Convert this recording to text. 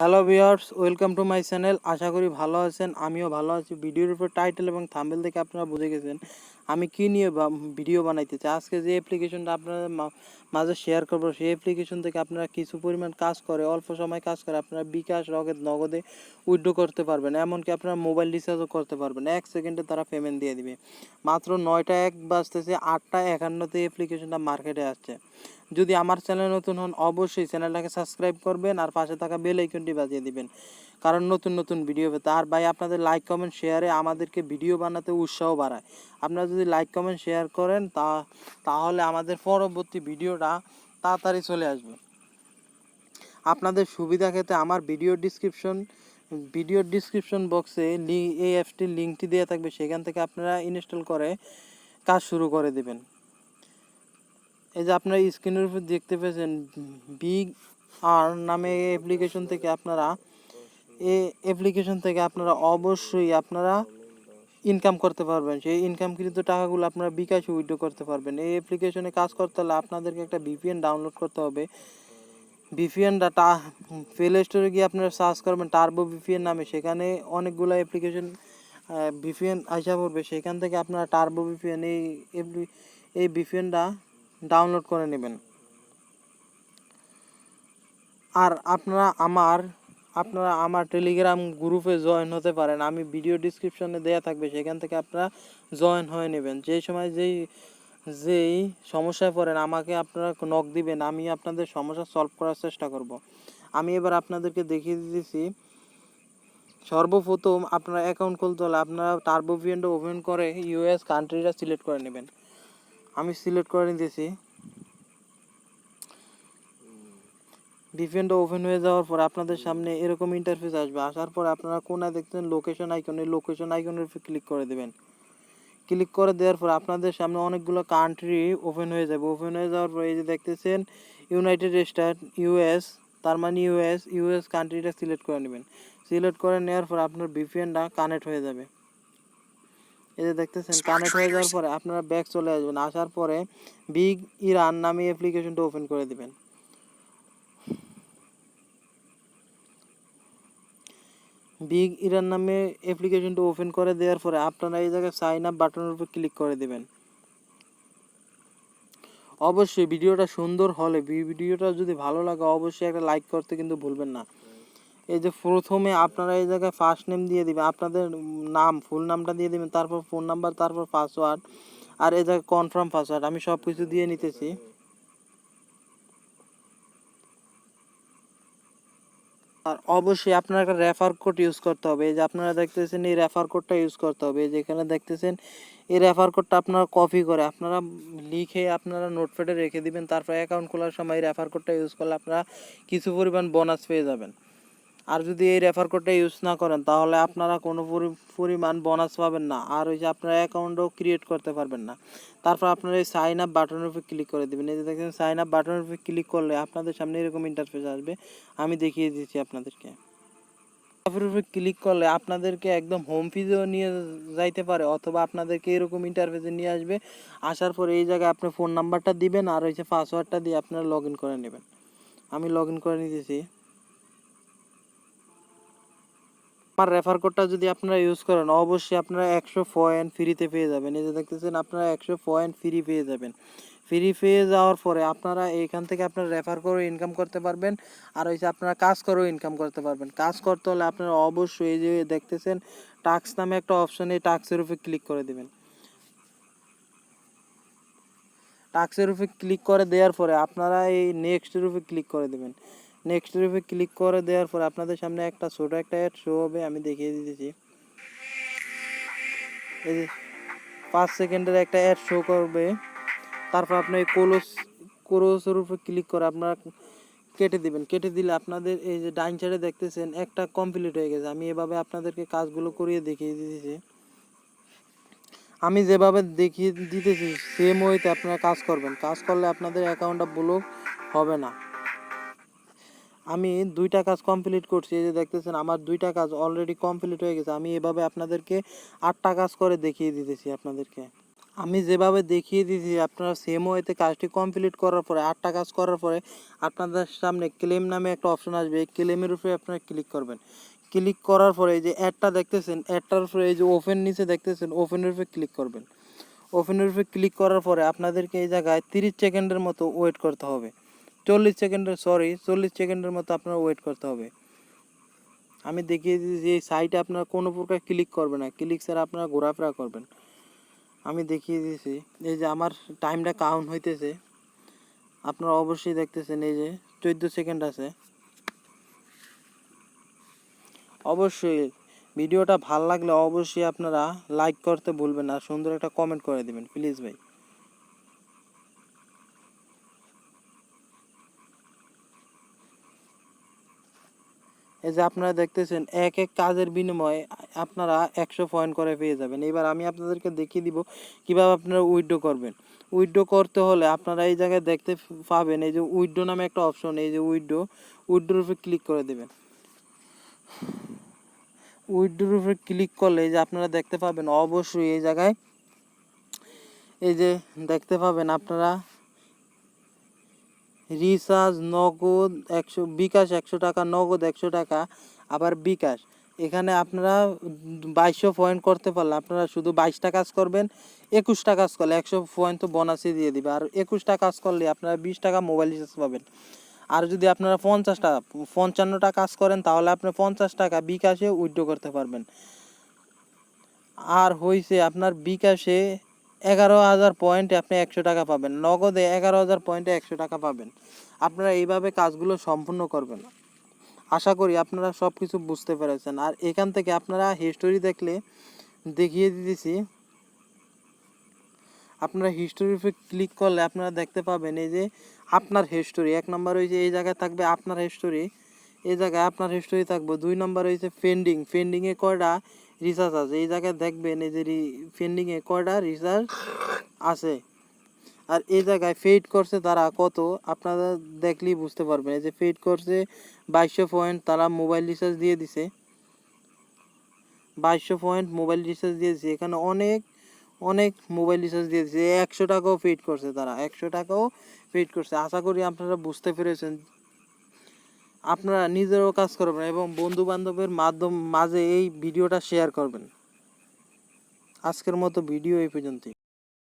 Hello viewers welcome to my channel আশা করি ভালো আছেন, আমিও ভালো আছি। ভিডিওর উপর টাইটেল এবং থাম্বেল দেখে আপনারা বুঝে গেছেন আমি কি নিয়ে ভিডিও বানাইতে চাই। আজকে যে অ্যাপ্লিকেশনটা আপনাদের মা- মাঝে শেয়ার করব, সেই অ্যাপ্লিকেশন থেকে আপনারা কিছু পরিমাণ কাজ করে, অল্প সময় কাজ করে, আপনারা বিকাশ, রকেট, নগদে উইড্রো করতে পারবেন। এমনকি আপনারা মোবাইল রিচার্জও করতে পারবেন। এক সেকেন্ডে তারা পেমেন্ট দিয়ে দিবে। মাত্র নয়টা এক বাজতেছে, আটটা একান্নতে অ্যাপ্লিকেশনটা মার্কেটে আসছে। যদি আমার চ্যানেল নতুন হন, অবশ্যই চ্যানেলটাকে সাবস্ক্রাইব করবেন আর পাশে থাকা বেল আইকনটি বাজিয়ে দিবেন। কারণ নতুন নতুন ভিডিও পেতে। আর ভাই, আপনাদের লাইক কমেন্ট শেয়ারে আমাদেরকে ভিডিও বানাতে উৎসাহ বাড়ায়। আপনারা যদি লাইক কমেন্ট শেয়ার করেন, তা, তাহলে আমাদের পরবর্তী ভিডিওটা তাড়াতাড়ি চলে আসবে। আপনাদের সুবিধা ক্ষেত্রে আমার ভিডিও ডিসক্রিপশন ভিডিও ডিসক্রিপশন বক্সে লি এই অ্যাপসটির লিঙ্কটি দেওয়া থাকবে, সেখান থেকে আপনারা ইনস্টল করে কাজ শুরু করে দেবেন। এই যে আপনারা স্ক্রিনের উপর দেখতে পেয়েছেন বিগ আর নামে অ্যাপ্লিকেশন থেকে আপনারা, এ অ্যাপ্লিকেশন থেকে আপনারা অবশ্যই আপনারা ইনকাম করতে পারবেন। সেই ইনকামকৃত টাকাগুলো আপনারা বিকাশে উইথড্র করতে পারবেন। এই অ্যাপ্লিকেশনে কাজ করতে হলে আপনাদেরকে একটা ভিপিএন ডাউনলোড করতে হবে। ভিপিএনটা টা প্লে স্টোরে গিয়ে আপনারা সার্চ করবেন টার্বো ভিপিএন নামে। সেখানে অনেকগুলো অ্যাপ্লিকেশন ভিপিএন আসা পড়বে। সেখান থেকে আপনারা টার্বো ভিপিএন এই এই ভিপিএনটা ডাউনলোড করে নেবেন। আর আপনারা আমার আপনারা আমার টেলিগ্রাম গ্রুপে জয়েন হতে পারেন। আমি ভিডিও ডিসক্রিপশনে দেয়া থাকবে, সেখান থেকে আপনারা জয়েন হয়ে নেবেন। যেই সময় যেই যেই সমস্যায় পড়েন, আমাকে আপনারা নক দিবেন, আমি আপনাদের সমস্যা সলভ করার চেষ্টা করব। আমি এবার আপনাদেরকে দেখিয়ে দিতেছি, সর্বপ্রথম আপনারা অ্যাকাউন্ট খুলতে হলে আপনারা টার্বো ভিএনটা ওপেন করে ইউএস কান্ট্রিটা সিলেক্ট করে নেবেন। আমি সিলেক্ট করে নিতেছি। ভিপিএনটা ওপেন হয়ে যাওয়ার পর আপনাদের সামনে এরকম ইন্টারফেস আসবে। আসার পর আপনারা কোনায় দেখছেন লোকেশন আইকন এই লোকেশন আইকনের উপর ক্লিক করে দেবেন। ক্লিক করে দেওয়ার পর আপনাদের সামনে অনেকগুলো কান্ট্রি ওপেন হয়ে যাবে। ওপেন হয়ে যাওয়ার পর এই যে দেখতেছেন ইউনাইটেড স্টেট ইউএস তার মানে ইউএস ইউএস কান্ট্রিটা সিলেক্ট করে নেবেন। সিলেক্ট করে নেওয়ার পর আপনার ভিপিএনটা কানেক্ট হয়ে যাবে। এই যে দেখতেছেন কানেক্ট হয়ে যাওয়ার পরে আপনারা ব্যাক চলে আসবেন। আসার পরে বিগ ইরান নামে অ্যাপ্লিকেশনটা ওপেন করে দিবেন। বিগ ইরান নামে অ্যাপ্লিকেশনটা ওপেন করে দেওয়ার পরে আপনারা এই জায়গায় সাইন আপ বাটনের উপর ক্লিক করে দেবেন। অবশ্যই ভিডিওটা সুন্দর হলে ভিডিওটা যদি ভালো লাগে অবশ্যই একটা লাইক করতে কিন্তু ভুলবেন না। এই যে প্রথমে আপনারা এই জায়গায় ফার্স্ট নেম দিয়ে দিবেন, আপনাদের নাম ফুল নামটা দিয়ে দিবেন, তারপর ফোন নাম্বার তারপর পাসওয়ার্ড আর এই জায়গায় কনফার্ম পাসওয়ার্ড আমি সব কিছু দিয়ে নিতেছি। আর অবশ্যই আপনাকে রেফার কোড ইউজ করতে হবে। যে আপনারা দেখতেছেন, এই রেফার কোডটা ইউজ করতে হবে। যেখানে দেখতেছেন, এই রেফার কোডটা আপনারা কপি করে আপনারা লিখে আপনারা নোটপ্যাডে রেখে দিবেন। তারপর অ্যাকাউন্ট খোলার সময় এই রেফার কোডটা ইউজ করলে আপনারা কিছু পরিমাণ বোনাস পেয়ে যাবেন। আর যদি এই রেফার কোডটা ইউজ না করেন, তাহলে আপনারা কোনো পরিমাণ বোনাস পাবেন না। আর ওই যে আপনারা অ্যাকাউন্টও ক্রিয়েট করতে পারবেন না। তারপর আপনারা এই সাইন আপ বাটনের উপর ক্লিক করে দেবেন। এই যে দেখেন সাইন আপ বাটনের উপর ক্লিক করলে আপনাদের সামনে এরকম ইন্টারফেস আসবে। আমি দেখিয়ে দিচ্ছি আপনাদেরকে। উপরে ক্লিক করলে আপনাদেরকে একদম হোম পেজেও নিয়ে যাইতে পারে, অথবা আপনাদেরকে এরকম ইন্টারফেসে নিয়ে আসবে। আসার পরে এই জায়গায় আপনি ফোন নাম্বারটা দিবেন, আর হচ্ছে পাসওয়ার্ডটা দিয়ে আপনারা লগ ইন করে নেবেন। আমি লগ ইন করে নিতেছি। আমার রেফার কোডটা যদি আপনারা ইউজ করেন, অবশ্যই আপনারা একশো পয়েন্ট ফ্রিতে পেয়ে যাবেন। এই যে দেখতেছেন, আপনারা একশো পয়েন্ট ফ্রি পেয়ে যাবেন। ফ্রি পেয়ে যাওয়ার পরে আপনারা এইখান থেকে আপনারা রেফার করে ইনকাম করতে পারবেন, আর হচ্ছে আপনারা কাজ করেও ইনকাম করতে পারবেন। কাজ করতে হলে আপনারা অবশ্যই এই যে দেখতেছেন টাক্স নামে একটা অপশন এই টাক্সের উপরে ক্লিক করে দেবেন। টাক্সের উপরে ক্লিক করে দেওয়ার পরে আপনারা এই নেক্সটের উপরে ক্লিক করে দেবেন। নেক্সটের উপরে ক্লিক করে দেওয়ার পর আপনাদের সামনে একটা ছোট একটা অ্যাড শো হবে, আমি দেখিয়ে দিতেছি। এই যে পাঁচ সেকেন্ডের একটা অ্যাড শো করবে। তারপর আপনি এই কোলোস কোরোসের উপর ক্লিক করে আপনারা কেটে দিবেন। কেটে দিলে আপনাদের এই যে ডাইন সাইডে দেখতেছেন, একটা কমপ্লিট হয়ে গেছে। আমি এভাবে আপনাদেরকে কাজগুলো করিয়ে দেখিয়ে দিতেছি। আমি যেভাবে দেখিয়ে দিতেছি সেম ওয়েতে আপনারা কাজ করবেন। কাজ করলে আপনাদের অ্যাকাউন্টটা ব্লক হবে না। আমি দুইটা কাজ কমপ্লিট করছি, এই যে দেখতেছেন আমার দুইটা কাজ অলরেডি কমপ্লিট হয়ে গেছে। আমি এভাবে আপনাদেরকে আটটা কাজ করে দেখিয়ে দিতেছি আপনাদেরকে। আমি যেভাবে দেখিয়ে দিয়েছি, আপনারা সেম ওয়েতে কাজটি কমপ্লিট করার পরে, আটটা কাজ করার পরে আপনাদের সামনে ক্লেম নামে একটা অপশন আসবে। এই ক্লেমের উপরে আপনারা ক্লিক করবেন। ক্লিক করার পরে এই যে অ্যাডটা দেখতেছেন অ্যাডটার উপরে এই যে ওপেন নিচে দেখতেছেন ওপেনের উপরে ক্লিক করবেন। ওপেনের উপরে ক্লিক করার পরে আপনাদেরকে এই জায়গায় তিরিশ সেকেন্ডের মতো ওয়েট করতে হবে। চল্লিশ সেকেন্ডের সরি চল্লিশ সেকেন্ডের মতো আপনার ওয়েট করতে হবে। আমি দেখিয়ে দিয়েছি এই সাইটে আপনারা কোনো প্রকার ক্লিক করবে না। ক্লিক ছাড়া আপনারা ঘোরাফেরা করবেন। আমি দেখিয়ে দিয়েছি এই যে আমার টাইমটা কাউন্ট হইতেছে। আপনারা অবশ্যই দেখতেছেন এই যে চোদ্দ সেকেন্ড আছে। অবশ্যই ভিডিওটা ভালো লাগলে অবশ্যই আপনারা লাইক করতে ভুলবেন আর সুন্দর একটা কমেন্ট করে দিবেন প্লিজ ভাই। এই যে আপনারা দেখতেছেন এক এক কাজের বিনিময়ে আপনারা একশো পয়েন্ট করে পেয়ে যাবেন। এবার আমি আপনাদেরকে দেখিয়ে দিব কীভাবে আপনারা উইথড্র করবেন। উইড্রো করতে হলে আপনারা এই জায়গায় দেখতে পাবেন এই যে উইথড্র নামে একটা অপশন, এই যে উইথড্র উইড্রোর উপরে ক্লিক করে দেবেন। উইথড্রোর উপরে ক্লিক করলে এই যে আপনারা দেখতে পাবেন, অবশ্যই এই জায়গায় এই যে দেখতে পাবেন আপনারা রিচার্জ নগদ একশো, বিকাশ একশো টাকা, নগদ একশো টাকা, আবার বিকাশ। এখানে আপনারা বাইশশো পয়েন্ট করতে পারলে আপনারা শুধু বাইশটা কাজ করবেন, একুশটা কাজ করলে একশো পয়েন্ট তো বোনাসই দিয়ে দিবে। আর একুশটা কাজ করলে আপনারা বিশ টাকা মোবাইল রিচার্জ পাবেন। আর যদি আপনারা পঞ্চাশটা, পঞ্চান্নটা কাজ করেন, তাহলে আপনি পঞ্চাশ টাকা বিকাশে উইথড্র করতে পারবেন। আর হইছে আপনার বিকাশে এগারো হাজার পয়েন্টে আপনি একশো টাকা পাবেন। নগদে এগারো হাজার পয়েন্টে একশো টাকা পাবেন। আপনারা এইভাবে কাজগুলো সম্পূর্ণ করবেন। আশা করি আপনারা সব কিছু বুঝতে পেরেছেন। আর এখান থেকে আপনারা হিস্টোরি দেখলে দেখিয়ে দিতেছি। আপনারা হিস্টোরির উপরে ক্লিক করলে আপনারা দেখতে পাবেন এই যে আপনার হিস্টোরি এক নম্বর হয়েছে এই জায়গায় থাকবে আপনার হিস্টোরি এই জায়গায় আপনার হিস্টোরি থাকবে। দুই নম্বর হয়েছে ফেন্ডিং ফেন্ডিংয়ে কয়টা? রিচার্জ আছে। এই জায়গায় দেখবেন এই যে ফেন্ডিংয়ে কয়টা রিচার্জ আছে। আর এই জায়গায় ফেড করছে তারা কত, আপনারা দেখলেই বুঝতে পারবেন। এই যে ফেড করছে বাইশশো পয়েন্ট তারা মোবাইল রিচার্জ দিয়ে দিছে। বাইশশো পয়েন্ট মোবাইল রিচার্জ দিয়েছে এখানে অনেক অনেক মোবাইল রিচার্জ দিয়ে দিয়েছে একশো টাকাও পেড করছে তারা। একশো টাকাও পেড করছে। আশা করি আপনারা বুঝতে পেরেছেন আপনারা নিজেরও কাজ করবেন এবং বন্ধু বান্ধবের মাধ্যম মাঝে এই ভিডিওটা শেয়ার করবেন। আজকের মতো ভিডিও এই পর্যন্তই।